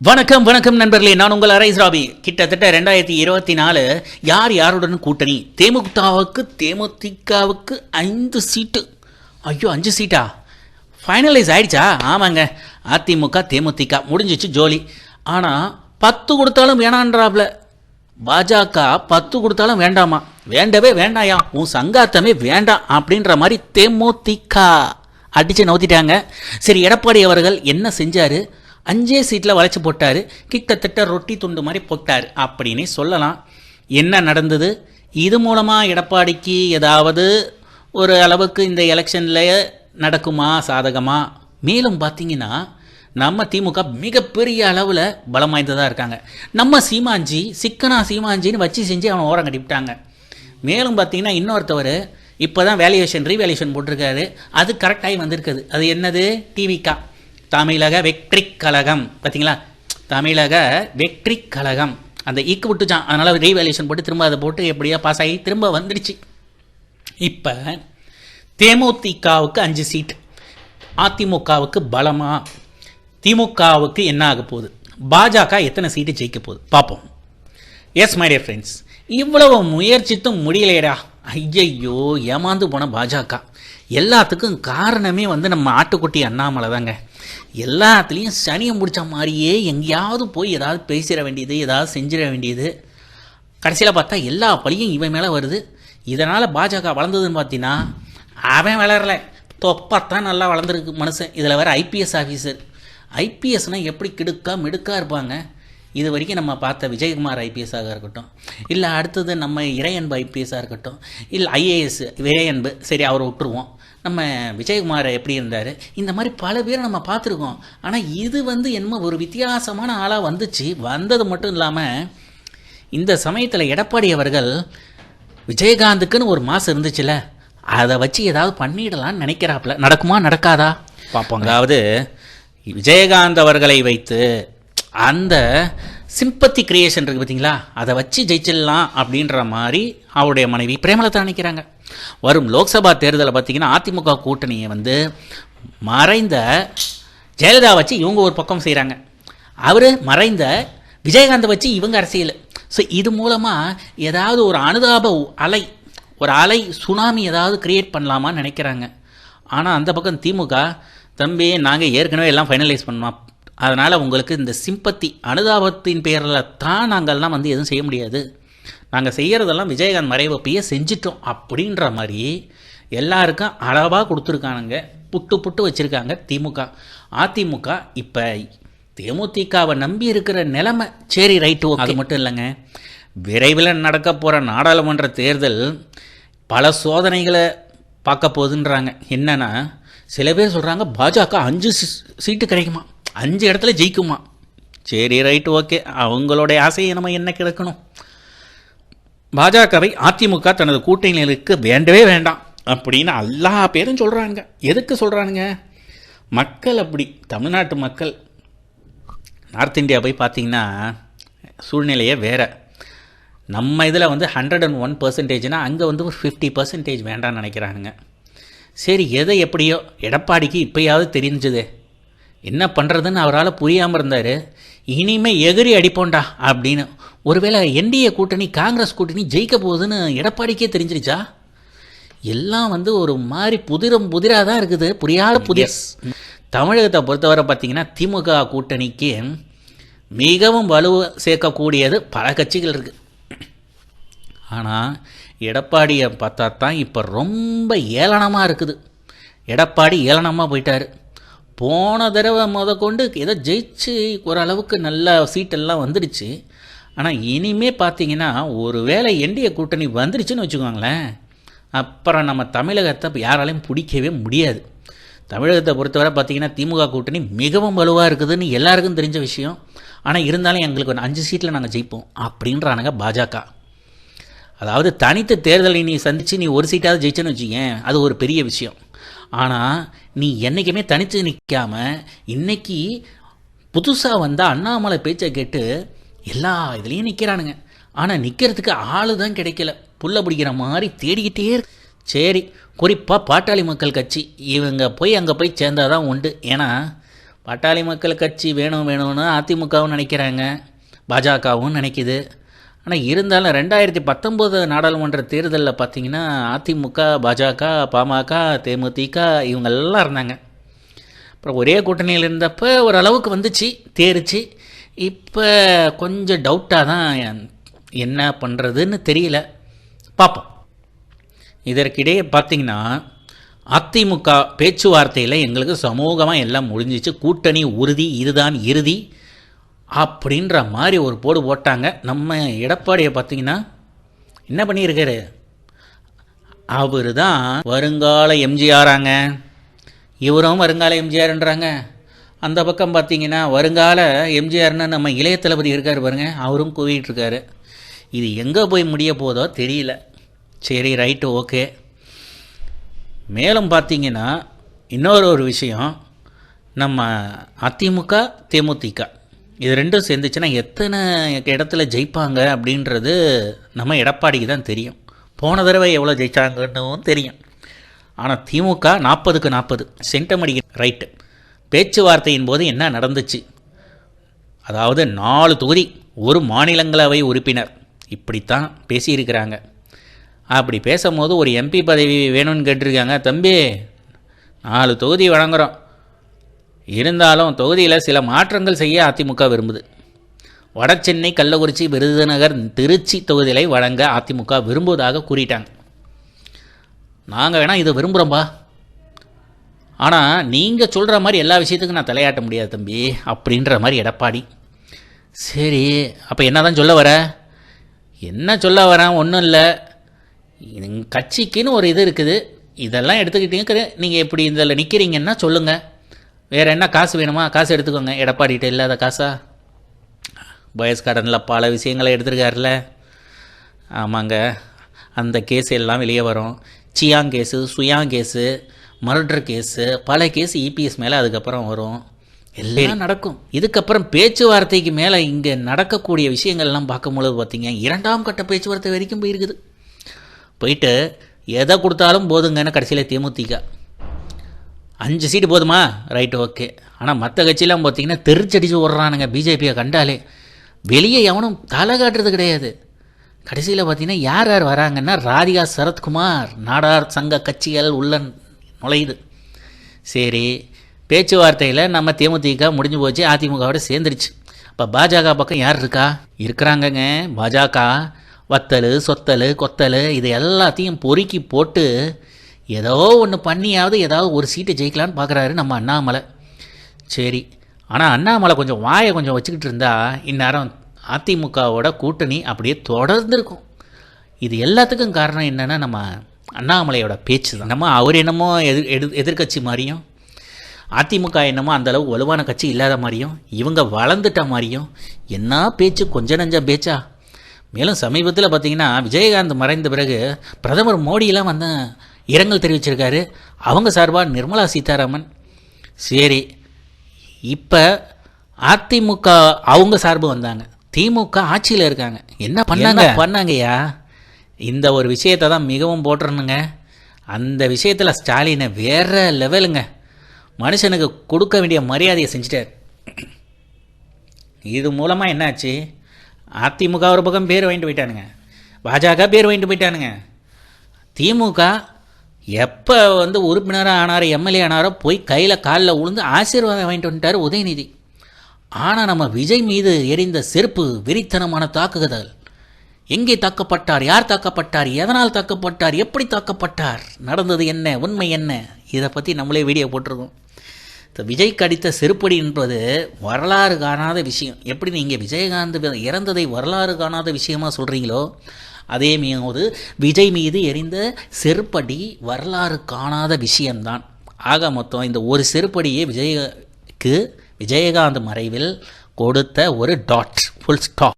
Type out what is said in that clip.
வணக்கம் வணக்கம் நண்பர்களே. நான் உங்கள் அரைஸ் ராபி. கிட்டத்தட்ட ரெண்டாயிரத்தி இருபத்தி நாலு யார் யாருடன் கூட்டணி? தேமுதிகவுக்கு தேமுதிகவுக்கு ஐந்து சீட்டு. ஐயோ அஞ்சு சீட்டா? ஃபைனலைஸ் ஆயிடுச்சா? ஆமாங்க. அதிமுக தேமுதிக. முடிஞ்சிச்சு ஜோலி. ஆனால் பத்து கொடுத்தாலும் வேணான்றாப்ல. பாஜக பத்து கொடுத்தாலும் வேண்டாமா? வேண்டவே வேண்டாயா? உன் சங்காத்தமே வேண்டாம் அப்படின்ற மாதிரி தேமுதிக அடித்து நவுத்திட்டாங்க. சரி எடப்பாடி அவர்கள் என்ன செஞ்சார்? அஞ்சே சீட்டில் வளைச்சு போட்டார். கிட்டத்தட்ட ரொட்டி துண்டு மாதிரி போட்டார். அப்படின்னே சொல்லலாம். என்ன நடந்தது? இது மூலமாக எடப்பாடிக்கு ஏதாவது ஒரு அளவுக்கு இந்த எலெக்ஷனில் நடக்குமா? சாதகமா? மேலும் பார்த்தீங்கன்னா நம்ம திமுக மிகப்பெரிய அளவில் பலம் வாய்ந்ததாக இருக்காங்க. நம்ம சீமாஞ்சி சிக்கனா சீமாஞ்சின்னு வச்சு செஞ்சு அவனை ஓரம் கட்டிவிட்டாங்க மேலும் பார்த்தீங்கன்னா இன்னொருத்தவர் இப்போ தான் வேல்யூவேஷன் ரீவேல்யூஷன் போட்டிருக்காரு. அது கரெக்டாகி வந்திருக்குது. அது என்னது? டிவிக்கா தமிழக வெற்றி கழகம் பார்த்தீங்களா தமிழக வெற்றி கழகம் அந்த e ஈக்கு விட்டுச்சான். அதனால் ரீவேல்யூஷன் போட்டு திரும்ப அதை போட்டு எப்படியோ பாஸ் ஆகி திரும்ப வந்துடுச்சு. இப்போ தேமுதிகவுக்கு அஞ்சு சீட் அதிமுகவுக்கு பலமாக திமுகவுக்கு என்ன ஆக போகுது? பாஜக எத்தனை சீட்டு ஜெயிக்க போகுது? பார்ப்போம். எஸ் மை டியர் ஃப்ரெண்ட்ஸ் இவ்வளவு முயற்சித்தும் முடியலையடா. ஐயையோ ஏமாந்து போன பாஜக. எல்லாத்துக்கும் காரணமே வந்து நம்ம ஆட்டுக்குட்டி அண்ணாமலை தாங்க எல்லாத்துலேயும் சனியை முடிச்ச மாதிரியே எங்கேயாவது போய் ஏதாவது பேசிட வேண்டியது ஏதாவது செஞ்சிட வேண்டியது. கடைசியில் பார்த்தா எல்லா பழியும் இவன் மேலே வருது. இதனால் பாஜக வளர்ந்ததுன்னு பார்த்தீங்கன்னா அவன் வளரல. தொப்பத்தான் நல்லா வளர்ந்துருக்கு மனுஷன். இதில் வேறு ஐபிஎஸ் ஆஃபீஸர் ஐபிஎஸ்னால் எப்படி கிடுக்கா மிடுக்கா இருப்பாங்க? இது வரைக்கும் நம்ம பார்த்த விஜயகுமார் ஐபிஎஸ்ஸாக இருக்கட்டும். இல்லை அடுத்தது நம்ம இறையன்பு ஐபிஎஸ்ஸாக இருக்கட்டும். இல்லை ஐஏஎஸ் இறையன்பு. சரி அவரை விட்டுருவோம். நம்ம விஜயகுமார் எப்படி இருந்தார்? இந்த மாதிரி பல பேரை நம்ம பார்த்துருக்கோம். ஆனால் இது வந்து என்னமோ ஒரு வித்தியாசமான ஆளாக வந்துச்சு. வந்தது மட்டும் இல்லாமல் இந்த சமயத்தில் எடப்பாடி அவர்கள் விஜயகாந்துக்குன்னு ஒரு மாதம் இருந்துச்சுல அதை வச்சு ஏதாவது பண்ணிடலாம்னு நினைக்கிறாப்புல. நடக்குமா? நடக்காதா? பார்ப்போம் அதாவது விஜயகாந்த் அவர்களை வைத்து அந்த சிம்பத்தி கிரியேஷன் இருக்குது பார்த்தீங்களா அதை வச்சு ஜெயிச்சிடலாம் அப்படின்ற மாதிரி அவருடைய மனைவி பிரேமலதா நினைக்கிறாங்க. வரும் லோக்சபா தேர்தலை பார்த்தீங்கன்னா அதிமுக கூட்டணியை வந்து மறைந்த ஜெயலலிதா வச்சு இவங்க ஒரு பக்கம் செய்கிறாங்க அவர் மறைந்த விஜயகாந்தை வச்சு இவங்க அரசியல். ஸோ இது மூலமாக ஏதாவது ஒரு அனுதாப அலை ஒரு அலை சுனாமி ஏதாவது கிரியேட் பண்ணலாமான்னு நினைக்கிறாங்க. ஆனால் அந்த பக்கம் திமுக தம்பி நாங்கள் ஏற்கனவே எல்லாம் ஃபைனலைஸ் பண்ணோம். அதனால் உங்களுக்கு இந்த சிம்பத்தி அனுதாபத்தின் பேரில் தான் நாங்கள்லாம் வந்து எதுவும் செய்ய முடியாது. நாங்கள் செய்கிறதெல்லாம் விஜயகாந்த் மறைவப்பையே செஞ்சிட்டோம் அப்படின்ற மாதிரி எல்லாருக்கும் அளவாக கொடுத்துருக்கானுங்க. புட்டு புட்டு வச்சுருக்காங்க திமுக. அதிமுக இப்போ தேமுதிகவை நம்பி இருக்கிற நிலைமை. சரி ரைட்டு அது மட்டும் இல்லைங்க. விரைவில் நடக்க போகிற நாடாளுமன்ற தேர்தல் பல சோதனைகளை பார்க்க போகுதுன்றாங்க. என்னென்னா சில பேர் சொல்கிறாங்க பாஜக அஞ்சு சீட்டு கிடைக்குமா? அஞ்சு இடத்துல ஜெயிக்குமா? சரி ரைட்டு ஓகே அவங்களுடைய ஆசையை நம்ம என்ன கிடக்கணும்? பாஜகவை அதிமுக தனது கூட்டணிகளுக்கு வேண்டவே வேண்டாம் அப்படின்னு எல்லா பேரும் சொல்கிறாங்க எதுக்கு சொல்கிறானுங்க மக்கள் அப்படி தமிழ்நாட்டு மக்கள். நார்த் இந்தியா போய் பார்த்தீங்கன்னா சூழ்நிலையே வேறு. நம்ம இதில் வந்து ஹண்ட்ரட் அண்ட் ஒன் பர்சன்டேஜ்னால் அங்கே வந்து ஒரு ஃபிஃப்டி பர்சன்டேஜ் வேண்டாம்னு நினைக்கிறானுங்க. சரி எதை எப்படியோ எடப்பாடிக்கு இப்போயாவது தெரிஞ்சது. என்ன பண்ணுறதுன்னு அவரால் புரியாமல் இருந்தார். இனிமேல் எகிரி அடிப்போண்டா அப்படின்னு ஒருவேளை என்டிஏ கூட்டணி காங்கிரஸ் கூட்டணி ஜெயிக்க போகுதுன்னு எடப்பாடிக்கே தெரிஞ்சிருச்சா? எல்லாம் வந்து ஒரு மாதிரி புதிரம் புதிராக தான் இருக்குது. புரியாத புதிய தமிழகத்தை பொறுத்தவரை பார்த்தீங்கன்னா திமுக கூட்டணிக்கு மிகவும் வலு சேர்க்கக்கூடியது பல கட்சிகள் இருக்குது ஆனால் எடப்பாடியை பார்த்தா தான் இப்போ ரொம்ப ஏளனமாக இருக்குது. எடப்பாடி ஏளனமாக போயிட்டார். போன தடவை முத கொண்டு ஏதோ ஜெயிச்சு ஓரளவுக்கு நல்ல சீட்டெல்லாம் வந்துடுச்சு. ஆனால் இனிமே பார்த்தீங்கன்னா ஒரு வேளை என்டிஏ கூட்டணி வந்துருச்சுன்னு வச்சுக்கோங்களேன் அப்புறம் நம்ம தமிழகத்தை யாராலையும் பிடிக்கவே முடியாது. தமிழகத்தை பொறுத்தவரை பார்த்தீங்கன்னா திமுக கூட்டணி மிகவும் வலுவாக இருக்குதுன்னு எல்லாருக்கும் தெரிஞ்ச விஷயம். ஆனால் இருந்தாலும் எங்களுக்கு ஒரு அஞ்சு சீட்டில் நாங்கள் ஜெயிப்போம் அப்படின்றானுங்க பாஜக. அதாவது தனித்த தேர்தலை நீ சந்தித்து நீ ஒரு சீட்டாவது ஜெயிச்சேன்னு வச்சுக்கேன் அது ஒரு பெரிய விஷயம். ஆனால் நீ என்றைக்குமே தனித்து நிற்காம இன்றைக்கி புதுசாக வந்தால் அண்ணாமலை பேச்சை கேட்டு எல்லா இதுலேயும் நிற்கிறானுங்க ஆனால் நிற்கிறதுக்கு ஆளு தான் கிடைக்கல. புல்ல பிடிக்கிற மாதிரி தேடிக்கிட்டே இருக்கு. சரி குறிப்பாக பாட்டாளி மக்கள் கட்சி. இவங்க போய் அங்கே போய் சேர்ந்தாதான் உண்டு. ஏன்னா பாட்டாளி மக்கள் கட்சி வேணும் வேணும்னு அதிமுகவும் நினைக்கிறாங்க. பாஜகவும் நினைக்குது. ஆனால் இருந்தாலும் ரெண்டாயிரத்தி பத்தொம்போது நாடாளுமன்ற தேர்தலில் பார்த்தீங்கன்னா அதிமுக பாஜக பாமக தேமுதிக இவங்கெல்லாம் இருந்தாங்க. அப்புறம் ஒரே கூட்டணியில் இருந்தப்போ ஓரளவுக்கு வந்துச்சு தேரிச்சு. இப்போ கொஞ்சம் டவுட்டாக தான் என்ன பண்ணுறதுன்னு தெரியல. பார்ப்போம் இதற்கிடையே பார்த்திங்கன்னா அதிமுக பேச்சுவார்த்தையில் எங்களுக்கு சமூகமாக எல்லாம் முடிஞ்சிச்சு. கூட்டணி உறுதி இதுதான் இறுதி அப்படின்ற மாதிரி ஒரு போடு போட்டாங்க. நம்ம எடப்பாடியை பார்த்தீங்கன்னா என்ன பண்ணியிருக்காரு? அவர் தான் வருங்கால எம்ஜிஆராங்க. இவரும் வருங்கால எம்ஜிஆர்ன்றாங்க. அந்த பக்கம் பார்த்தீங்கன்னா வருங்கால எம்ஜிஆர்னு நம்ம இளைய தளபதி இருக்கார் பாருங்க அவரும் கூவிட்டுருக்காரு இது எங்கே போய் முடிய போதோ தெரியல. சரி ரைட்டு ஓகே மேலும் பார்த்தீங்கன்னா இன்னொரு ஒரு விஷயம் நம்ம அதிமுக தேமுதிக. இது ரெண்டும் சேர்ந்துச்சுன்னா எத்தனை இடத்துல ஜெயிப்பாங்க அப்படின்றது நம்ம எடப்பாடிக்கு தான் தெரியும். போன தடவை எவ்வளோ ஜெயிச்சாங்கன்னும் தெரியும். ஆனால் திமுக நாற்பதுக்கு நாற்பது சென்டமடி ரைட்டு பேச்சுவார்த்தையின் போது என்ன நடந்துச்சு? அதாவது நாலு தொகுதி ஒரு மாநிலங்களவை உறுப்பினர் இப்படித்தான் பேசியிருக்கிறாங்க. அப்படி பேசும்போது ஒரு எம்பி பதவி வேணும்னு கேட்டிருக்காங்க. தம்பி நாலு தொகுதி வழங்குகிறோம் இருந்தாலும் தொகுதியில் சில மாற்றங்கள் செய்ய அதிமுக விரும்புது. வடசென்னை கள்ளக்குறிச்சி விருதுநகர் திருச்சி தொகுதிகளை வழங்க அதிமுக விரும்புவதாக கூறிட்டாங்க. நாங்கள் வேணால் இதை விரும்புகிறோம்பா ஆனால் நீங்கள் சொல்கிற மாதிரி எல்லா விஷயத்துக்கும் நான் தலையாட்ட முடியாது தம்பி. அப்படின்ற மாதிரி எடப்பாடி. சரி அப்போ என்ன தான் சொல்ல வர? என்ன சொல்ல வரேன் ஒன்றும் இல்லை. கட்சிக்குன்னு ஒரு இது இருக்குது. இதெல்லாம் எடுத்துக்கிட்டீங்க நீங்கள் எப்படி இதில் நிற்கிறீங்கன்னா சொல்லுங்கள் வேறு என்ன காசு வேணுமா? காசு எடுத்துக்கோங்க. எடப்பாடிகிட்ட இல்லாத காசா? வயஸ்காரனில் பல விஷயங்களை எடுத்திருக்காருல ஆமாங்க. அந்த கேஸ் எல்லாம் வெளியே வரும். சியாங் கேஸு சுயாங் கேஸு மர்டர் கேஸு பல கேஸ் இபிஎஸ் மேலே அதுக்கப்புறம் வரும். எல்லாம் நடக்கும். இதுக்கப்புறம் பேச்சுவார்த்தைக்கு மேலே இங்கே நடக்கக்கூடிய விஷயங்கள்லாம் பார்க்கும்பொழுது பார்த்தீங்க இரண்டாம் கட்ட பேச்சுவார்த்தை வரைக்கும் போயிருக்குது. போயிட்டு எதை கொடுத்தாலும் போதுங்கன்னு கடைசியில் தேமுதிக. அஞ்சு சீட்டு போதுமா? ரைட்டு ஓகே ஆனால் மற்ற கட்சியெல்லாம் பார்த்தீங்கன்னா தெரிச்சடிச்சு விட்றானுங்க பிஜேபியை கண்டாலே. வெளியே எவனும் தலை காட்டுறது கிடையாது. கடைசியில் பார்த்தீங்கன்னா யார் யார் வராங்கன்னா ராதிகா சரத்குமார் நாடார் சங்க கட்சிகள் உள்ள நுழையுது. சரி பேச்சுவார்த்தையில் நம்ம தேமுதிக முடிஞ்சு போச்சு அதிமுகவோட சேர்ந்துருச்சு. இப்போ பாஜக பக்கம் யார் இருக்கா? இருக்கிறாங்கங்க. பாஜக வத்தல் சொத்தல் கொத்தல் இது எல்லாத்தையும் பொறுக்கி போட்டு ஏதோ ஒன்று பண்ணியாவது ஏதாவது ஒரு சீட்டை ஜெயிக்கலான்னு பார்க்குறாரு நம்ம அண்ணாமலை. சரி ஆனால் அண்ணாமலை கொஞ்சம் வாயை கொஞ்சம் வச்சுக்கிட்டு இருந்தால் இந்நேரம் அதிமுகவோட கூட்டணி அப்படியே தொடர்ந்துருக்கும். இது எல்லாத்துக்கும் காரணம் என்னென்னா நம்ம அண்ணாமலையோட பேச்சு தான். நம்ம அவர் என்னமோ எதிர் எதிர் எதிர்கட்சி மாதிரியும் அதிமுக என்னமோ அந்தளவு வலுவான கட்சி இல்லாத மாதிரியும் இவங்க வளர்ந்துட்ட மாதிரியும் என்ன பேச்சு கொஞ்ச நஞ்ச பேச்சா? மேலும் சமீபத்தில் பார்த்தீங்கன்னா விஜயகாந்த் மறைந்த பிறகு பிரதமர் மோடியெல்லாம் வந்து இரங்கல் தெரிவிச்சிருக்காரு. அவங்க சார்பாக நிர்மலா சீதாராமன். சரி இப்போ அதிமுக அவங்க சார்பு வந்தாங்க. திமுக ஆட்சியில் இருக்காங்க. என்ன பண்ணாங்க? பண்ணாங்கய்யா? இந்த ஒரு விஷயத்தை தான் மிகவும் போட்டுறணுங்க அந்த விஷயத்தில் ஸ்டாலினை வேற லெவலுங்க. மனுஷனுக்கு கொடுக்க வேண்டிய மரியாதையை செஞ்சிட்டார். இது மூலமாக என்னாச்சு? அதிமுக ஒரு பக்கம் பேர் வாங்கிட்டு போயிட்டானுங்க. பாஜக பேர் வாங்கிட்டு போயிட்டானுங்க. திமுக எப்போ வந்து உறுப்பினராக ஆனாரோ எம்எல்ஏ ஆனாரோ போய் கையில் காலில் உளுந்து ஆசீர்வாதம் வாங்கிட்டு வந்துட்டார் உதயநிதி. ஆனால் நம்ம விஜய் மீது எரிந்த செருப்பு வெறித்தனமான தாக்குதல். எங்கே தாக்கப்பட்டார் யார் தாக்கப்பட்டார் எதனால் தாக்கப்பட்டார் எப்படி தாக்கப்பட்டார் நடந்தது என்ன உண்மை என்ன இதை பற்றி நம்மளே வீடியோ போட்டிருக்கோம். இந்த விஜய் கடித்த செருப்படி என்பது வரலாறு காணாத விஷயம். எப்படி நீங்கள் விஜயகாந்த் இறந்ததை வரலாறு காணாத விஷயமா சொல்கிறீங்களோ அதே மீது விஜய் மீது எரிந்த செருப்படி வரலாறு காணாத விஷயம்தான். ஆக மொத்தம் இந்த ஒரு செருப்படியே விஜயக்கு விஜயகாந்த் மறைவில் கொடுத்த ஒரு டாட் ஃபுல் ஸ்டாப்